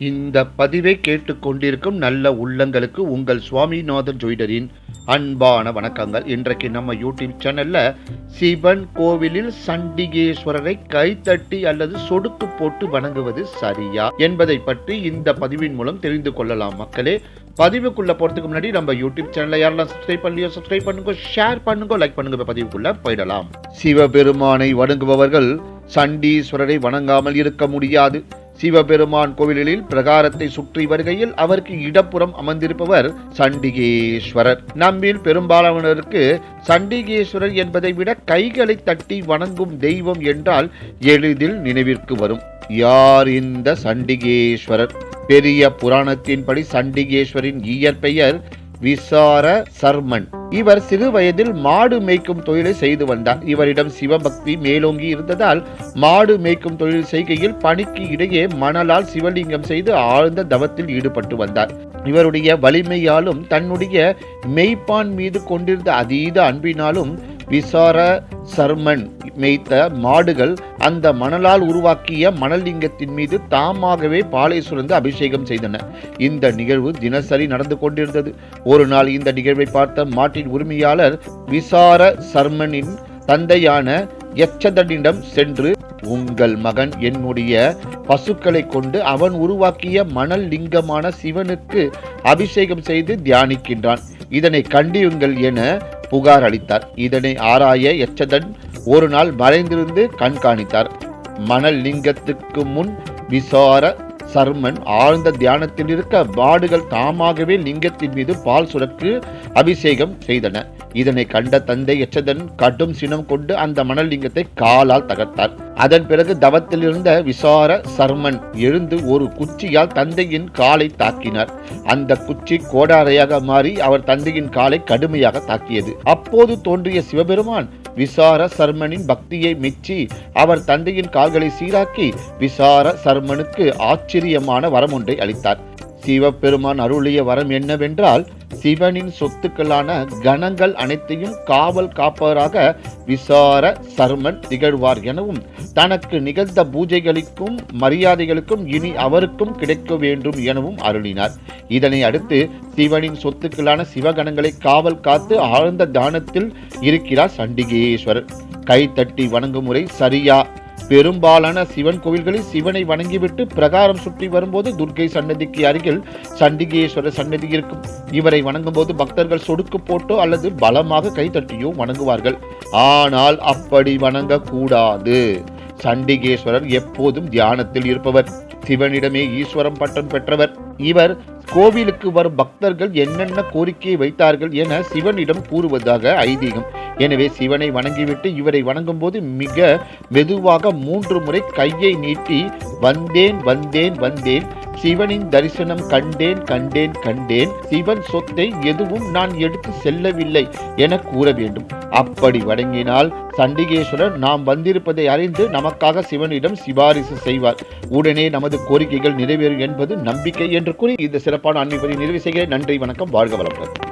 இந்த பதிவை கேட்டுக்கொண்டிருக்கும் நல்ல உள்ளங்களுக்கு உங்கள் சுவாமிநாதன் ஜோயிடரின் அன்பான வணக்கங்கள். இன்றைக்கு நம்ம யூடியூப் சேனல்ல சிவன் கோவிலில் சண்டிகேஸ்வரரை கைத்தட்டி அல்லது சொடுக்கு போட்டு வணங்குவது சரியா என்பதை பற்றி இந்த பதிவின் மூலம் தெரிந்து கொள்ளலாம் மக்களே. பதிவுக்குள்ள போறதுக்கு முன்னாடி நம்ம யூடியூப் சேனலை யாரெல்லாம் சப்ஸ்கிரைப் பண்ணலையோ சப்ஸ்கிரைப் பண்ணுங்க ஷேர் பண்ணுங்க லைக் பண்ணுங்க. பதிவுக்குள்ள போயிடலாம். சிவபெருமானை வணங்குபவர்கள் சண்டீஸ்வரரை வணங்காமல் இருக்க முடியாது. சிவபெருமான் கோவில்களில் பிரகாரத்தை சுற்றி வருகையில் அவருக்கு இடப்புறம் அமர்ந்திருப்பவர் சண்டிகேஸ்வரர். நம்மில் பெரும்பாலானவருக்கு சண்டிகேஸ்வரர் என்பதை விட கைகளை தட்டி வணங்கும் தெய்வம் என்றால் எளிதில் நினைவிற்கு வரும். யார் இந்த சண்டிகேஸ்வரர்? பெரிய புராணத்தின்படி சண்டிகேஸ்வரின் இயற்பெயர் விசார சர்மன். இவர் சிறு வயதில் மாடு மேய்க்கும் தொழிலை செய்து வந்தார். இவரிடம் சிவபக்தி மேலோங்கி இருந்ததால் மாடு மேய்க்கும் தொழில் செய்கையில் பணிக்கு இடையே மணலால் சிவலிங்கம் செய்து ஆழ்ந்த தவத்தில் ஈடுபட்டு வந்தார். இவருடைய வலிமையாலும் தன்னுடைய மெய்ப்பான் மீது கொண்டிருந்த அதீத அன்பினாலும் விசார சர்மன் மேய்த்த மாடுகள் அந்த மணலால் உருவாக்கிய மணலிங்கத்தின் மீது தாமாகவே பாலை சுரந்து அபிஷேகம் செய்தன. இந்த நிகழ்வு தினசரி நடந்து கொண்டிருந்தது. ஒரு நாள் இந்த நிகழ்வை பார்த்த மாட்டின் உரிமையாளர் விசார சர்மனின் தந்தையான எச்சதனிடம் சென்று உங்கள் மகன் என்னுடைய பசுக்களை கொண்டு அவன் உருவாக்கிய மணல் லிங்கமான சிவனுக்கு அபிஷேகம் செய்து தியானிக்கின்றான். இதனை கண்டியுங்கள் என புகார் அளித்தார். இதனை ஆராய எச்சதன் ஒரு நாள் மறைந்திருந்து கண்காணித்தார். மணல் லிங்கத்துக்கு முன் விசார சர்மன் ஆழ்ந்த தியானத்தில் இருக்க மாடுகள் தாமாகவே லிங்கத்தின் மீது பால் சுரக்கு அபிஷேகம் செய்தன. இதனை கண்ட தந்தை எச்சதன் கடும் சினம் கொண்டு அந்த மணல் லிங்கத்தை காலால் தகர்த்தார். அதன் பிறகு தவத்தில் இருந்த விசார சர்மன் எழுந்து ஒரு குச்சியால் தந்தையின் காலை தாக்கினார். அந்த குச்சி கோடாரையாக மாறி அவர் தந்தையின் காலை கடுமையாக தாக்கியது. அப்போது தோன்றிய சிவபெருமான் விசார சர்மனின் பக்தியை மெச்சி அவர் தந்தையின் கால்களை சீராக்கி விசார சர்மனுக்கு ஆச்சரியமான வரம் ஒன்றை அளித்தார். சிவபெருமான் அருளிய வரம் என்னவென்றால் சிவனின் சொத்துக்களான கணங்கள் அனைத்தையும் காவல் காப்பவராக விசார சர்மன் திகழ்வார் எனவும் தனக்கு நிகழ்ந்த பூஜைகளுக்கும் மரியாதைகளுக்கும் இனி அவருக்கும் கிடைக்க வேண்டும் எனவும் அருளினார். இதனை அடுத்து சிவனின் சொத்துக்களான சிவகணங்களை காவல் காத்து ஆழ்ந்த தானத்தில் இருக்கிறார் சண்டிகேஸ்வரர். கைத்தட்டி வணங்கும் முறை சரியா பெரும்பாலான சிவன் கோவில்களில் சிவனை வணங்கிவிட்டு பிரகாரம் சுற்றி வரும்போது துர்க்கை சன்னதிக்கு அருகில் சண்டிகேஸ்வரர் சன்னதி இருக்கும். இவரை வணங்கும் போது பக்தர்கள் சொடுக்கு போட்டோ அல்லது பலமாக கைத்தட்டியோ வணங்குவார்கள். ஆனால் அப்படி வணங்கக்கூடாது. சண்டிகேஸ்வரர் எப்போதும் தியானத்தில் இருப்பவர். சிவனிடமே ஈஸ்வரம் பட்டம் பெற்றவர். இவர் கோவிலுக்கு வரும் பக்தர்கள் என்னென்ன கோரிக்கையை வைத்தார்கள் என சிவனிடம் கூறுவதாக ஐதீகம். எனவே சிவனை வணங்கிவிட்டு இவரை வணங்கும் போது மிக மெதுவாக மூன்று முறை கையை நீட்டி வந்தேன் வந்தேன் வந்தேன் சிவனின் தரிசனம் கண்டேன் கண்டேன் கண்டேன். சிவன் சொத்தை எதுவும் நான் எடுத்து செல்லவில்லை என கூற வேண்டும். அப்படி வணங்கினால் சண்டிகேஸ்வரர் நாம் வந்திருப்பதை அறிந்து நமக்காக சிவனிடம் சிபாரிசு செய்வார். உடனே நமது கோரிக்கைகள் நிறைவேறும் என்பது நம்பிக்கை என்று கூறி இந்த சிறப்பான ஆன்மீக நிறைவு செய்கிறேன். நன்றி வணக்கம் வாழ்க வளமுடன்.